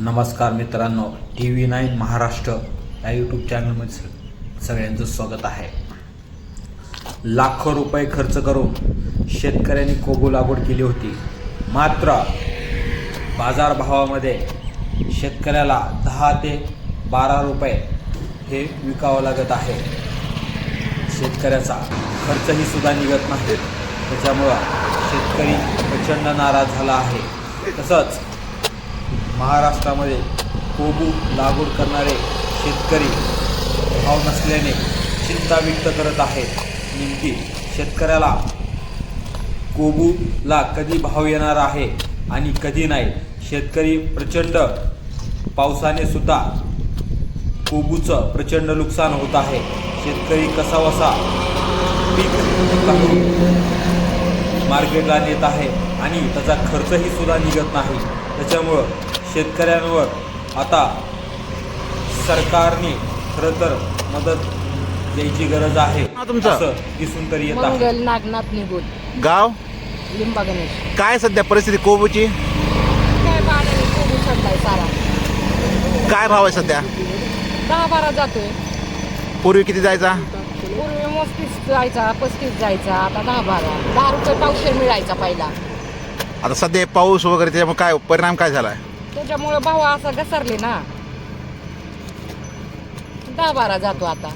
नमस्कार मित्रांनो T V nine Maharashtra या यूट्यूब चॅनलमध्ये सगळ्यांचं स्वागत आहे. लाखो रुपये खर्च करून शेतकऱ्यांनी कोबू लागवड केली होती. मात्र बाजारभावामध्ये शेतकऱ्याला दहा ते बारा रुपये हे विकावं लागत आहे. शेतकऱ्याचा खर्चही सुद्धा निघत नाही. त्याच्यामुळं शेतकरी प्रचंड नाराज झाला आहे. तसंच महाराष्ट्रामध्ये कोबू लागवड करणारे शेतकरी भाव नसल्याने चिंता व्यक्त करत आहेत. नेमकी शेतकऱ्याला कोबूला कधी भाव येणार आहे आणि कधी नाही? शेतकरी प्रचंड पावसाने सुद्धा कोबूचं प्रचंड नुकसान होत आहे. शेतकरी कसा वसा पीक मार्केटला नेत आहे. आणि त्याचा खर्चही सुद्धा निघत नाही. त्याच्यामुळं शेतकऱ्यांवर आता सरकारने खरं तर मदत द्यायची गरज आहे तुमचं? असं दिसून तरी येत आहे. मंगल नागनाथ निगुल. गाव? लिंबा गणेश. काय सध्या परिस्थिती? कोबूची? काय कोबू सारा. काय भाव आहे सध्या? दहा बारा जातोय. पूर्वी किती जायचा? पूर्वी पस्तीस जायचा पस्तीस जायचा आता दहा बारा दहा रुपये पावशे मिळायचा पहिला. आता सध्या पाऊस वगैरे त्याच्यामुळे काय परिणाम काय झालाय? त्याच्यामुळे भाव असा घसरले ना. दहा बारा जातो आता.